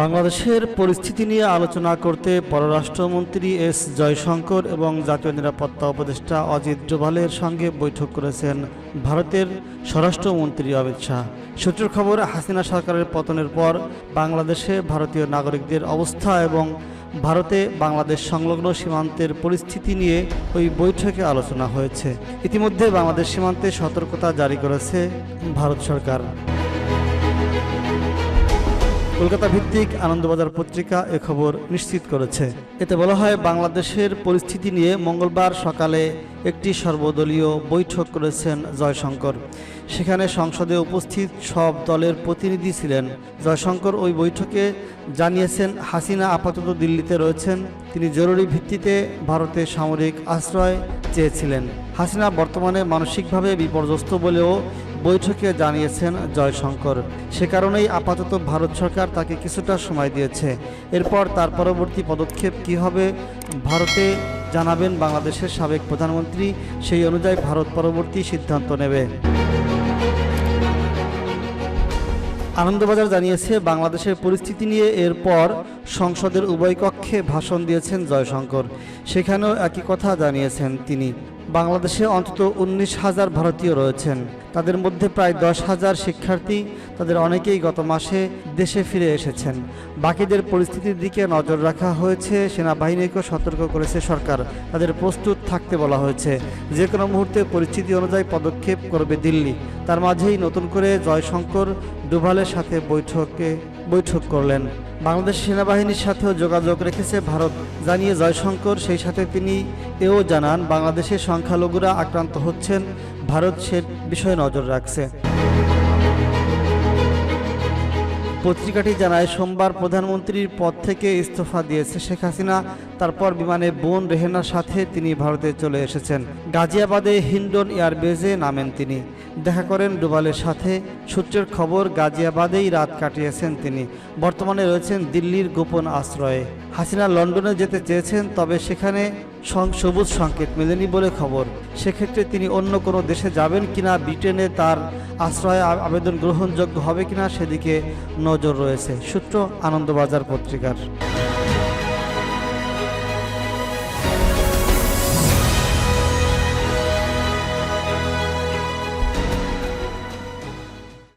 বাংলাদেশের পরিস্থিতি নিয়ে আলোচনা করতে পররাষ্ট্রমন্ত্রী এস জয়শঙ্কর এবং জাতীয় নিরাপত্তা উপদেষ্টা অজিত ডোভালের সঙ্গে বৈঠক করেছেন ভারতের স্বরাষ্ট্রমন্ত্রী অমিত শাহ। সূত্রের খবর, হাসিনা সরকারের পতনের পর বাংলাদেশে ভারতীয় নাগরিকদের অবস্থা এবং ভারতে বাংলাদেশ সংলগ্ন সীমান্তের পরিস্থিতি নিয়ে ওই বৈঠকে আলোচনা হয়েছে। ইতিমধ্যে বাংলাদেশ সীমান্তে সতর্কতা জারি করেছে ভারত সরকার। কলকাতা ভিত্তিক আনন্দবাজার পত্রিকা এ খবর নিশ্চিত করেছে। এতে বলা হয়, বাংলাদেশের পরিস্থিতি নিয়ে মঙ্গলবার সকালে একটি সর্বদলীয় বৈঠক করেছেন জয়শঙ্কর। সেখানে সংসদে উপস্থিত সব দলের প্রতিনিধি ছিলেন জয়শঙ্কর। ওই বৈঠকে জানিয়েছেন, হাসিনা আপাতত দিল্লিতে রয়েছেন। তিনি জরুরি ভিত্তিতে ভারতে সামরিক আশ্রয় চেয়েছিলেন। হাসিনা বর্তমানে মানসিকভাবে বিপর্যস্ত বলেও বৈঠকে জানিয়েছেন জয়শঙ্কর। সে কারণেই আপাতত ভারত সরকার তাকে কিছুটা সময় দিয়েছে। এরপর তার পরবর্তী পদক্ষেপ কী হবে, ভারতে জানাবেন বাংলাদেশের সাবেক প্রধানমন্ত্রী। সেই অনুযায়ী ভারত পরবর্তী সিদ্ধান্ত নেবে। আনন্দবাজার জানিয়েছে, বাংলাদেশের পরিস্থিতি নিয়ে এরপর সংসদের উভয় কক্ষে ভাষণ দিয়েছেন জয়শঙ্কর। সেখানেও একই কথা জানিয়েছেন তিনি। বাংলাদেশে অন্তত উনিশ হাজার ভারতীয় রয়েছেন। তাদের মধ্যে প্রায় দশ হাজার শিক্ষার্থী তাদের অনেকেই গত মাসে দেশে ফিরে এসেছেন। বাকিদের পরিস্থিতির দিকে নজর রাখা হয়েছে, সেনাবাহিনীকেও সতর্ক করেছে সরকার। তাদের প্রস্তুত থাকতে বলা হয়েছে। যে কোনো মুহূর্তে পরিস্থিতি অনুযায়ী পদক্ষেপ করবে দিল্লি। তার মাঝেই নতুন করে জয়শঙ্কর ডুভালের সাথে বৈঠকে বৈঠক করলেন। বাংলাদেশ সেনাবাহিনীর সাথেও যোগাযোগ রেখেছে ভারত। জানিয়ে জয়শঙ্কর, সেই সাথে তিনি এও জানান বাংলাদেশের সংখ্যালঘুরা আক্রান্ত হচ্ছেন। ভারত সে বিষয়ে নজর রাখছে। পত্রিকাটি জানায়, সোমবার প্রধানমন্ত্রীর পদ থেকে ইস্তফা দিয়েছে শেখ হাসিনা। তারপর বিমানে বোন রেহেনার সাথে তিনি ভারতে চলে এসেছেন। গাজিয়াবাদে হিন্ডন এয়ারবেজে নামেন তিনি। দেখা করেন ডুবালের সাথে। সূত্রের খবর, গাজিয়াবাদেই রাত কাটিয়েছেন তিনি। বর্তমানে রয়েছেন দিল্লির গোপন আশ্রয়ে। হাসিনা লন্ডনে যেতে চেয়েছেন, তবে সেখানে সবুজ সংকেত মেলেনি বলে খবর। সেক্ষেত্রে তিনি অন্য কোনো দেশে যাবেন কিনা, ব্রিটেনে তার আশ্রয় আবেদন গ্রহণযোগ্য হবে কিনা, সেদিকে নজর রয়েছে। সূত্র আনন্দবাজার পত্রিকার।